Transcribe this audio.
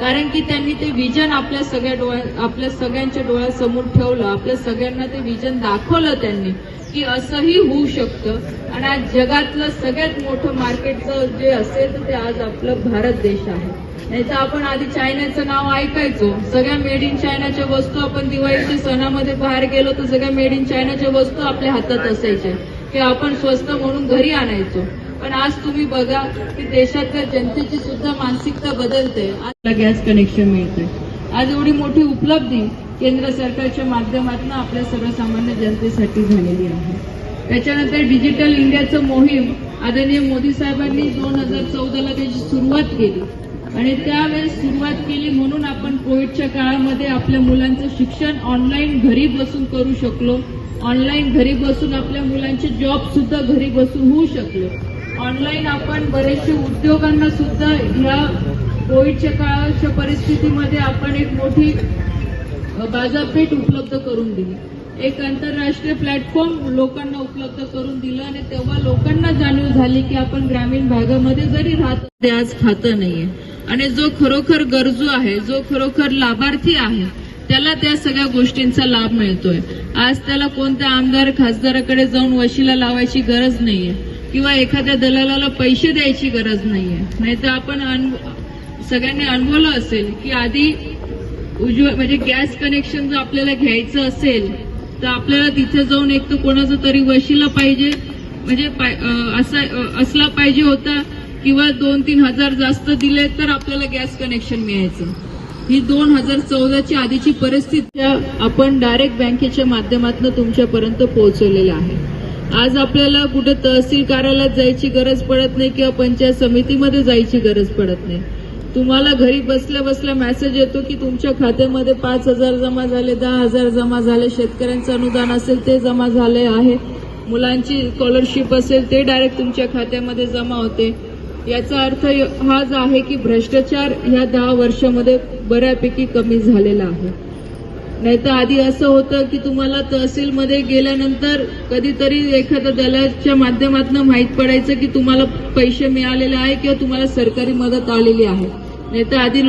कारण की त्यांनी ते विजन आपल्या सगळ्या डोळ्या आपल्या सगळ्यांच्या डोळ्यासमोर ठेवलं. आपल्या सगळ्यांना ते विजन दाखवलं त्यांनी की असंही होऊ शकतं. आणि आज जगातलं सगळ्यात मोठं मार्केटचं जे असेल तर ते आज आपलं भारत देश आहे. नाही तर आपण आधी चायनाचं नाव ऐकायचो. सगळ्या मेड इन चायनाच्या वस्तू आपण दिवाळीच्या सणामध्ये बाहेर गेलो तर सगळ्या मेड इन चायनाच्या वस्तू आपल्या हातात असायच्या. की आपण स्वस्त म्हणून घरी आणायचो. पण आज तुम्ही बघा की देशातल्या जनतेची सुद्धा मानसिकता बदलते. आज गॅस कनेक्शन मिळते आज एवढी मोठी उपलब्धी केंद्र सरकारच्या माध्यमातून आपल्या सर्वसामान्य जनतेसाठी झालेली आहे. त्याच्यानंतर डिजिटल इंडियाचं मोहीम आदरणीय मोदी साहेबांनी दोन हजार चौदाला त्याची सुरुवात केली. आणि त्यावेळेस सुरुवात केली म्हणून आपण कोविडच्या काळामध्ये आपल्या मुलांचं शिक्षण ऑनलाईन घरी बसून करू शकलो. ऑनलाईन घरी बसून आपल्या मुलांचे जॉब सुद्धा घरी बसून होऊ शकले. ऑनलाईन आपण बरेचसे उद्योगांना सुद्धा ह्या कोविडच्या काळाच्या परिस्थितीमध्ये आपण एक मोठी बाजारपेठ उपलब्ध करून दिली. एक आंतरराष्ट्रीय प्लॅटफॉर्म लोकांना उपलब्ध करून दिलं आणि तेव्हा लोकांना जाणीव झाली की आपण ग्रामीण भागामध्ये जरी राहत ते आज खातं नाहीये. आणि जो खरोखर गरजू आहे जो खरोखर लाभार्थी आहे त्याला त्या सगळ्या गोष्टींचा लाभ मिळतोय. आज त्याला कोणत्या आमदार खासदाराकडे जाऊन वशिला लावायची गरज नाहीये. किंवा एखाद्या दलालाला पैसे द्यायची गरज नाहीये. नाहीतर आपण सगळ्यांनी अनुभवलं असेल की आधी उज्ज्वल म्हणजे गॅस कनेक्शन जर आपल्याला घ्यायचं असेल तर आपल्याला तिथे जाऊन एक तर कोणाचा तरी वशिला पाहिजे. म्हणजे असा असला पाहिजे होता किंवा दोन तीन हजार जास्त दिले तर आपल्याला गॅस कनेक्शन मिळायचं. ही दोन हजार चौदाची आधीची परिस्थिती आपण डायरेक्ट बँकेच्या माध्यमातून तुमच्यापर्यंत पोहोचवलेलं आहे. आज आपल्याला कुठे तहसील कार्यालयात जायची गरज पडत नाही किंवा पंचायत समितीमध्ये जायची गरज पडत नाही. तुम्हाला घरी बसल्या बसल्या मेसेज येतो की तुमच्या खात्यामध्ये पाच हजार जमा झाले दहा हजार जमा झाले शेतकऱ्यांचं अनुदान असेल ते जमा झाले आहे. मुलांची स्कॉलरशिप असेल ते डायरेक्ट तुमच्या खात्यामध्ये जमा होते. याचा अर्थ हाच आहे की भ्रष्टाचार ह्या दहा वर्षामध्ये बऱ्यापैकी कमी झालेला आहे. नाहीतर आधी असं होतं की तुम्हाला तहसीलमध्ये गेल्यानंतर कधीतरी एखाद्या दलाच्या माध्यमातून माहीत पडायचं की तुम्हाला पैसे मिळालेले आहे किंवा तुम्हाला सरकारी मदत आलेली आहे. नाहीतर आधी लोक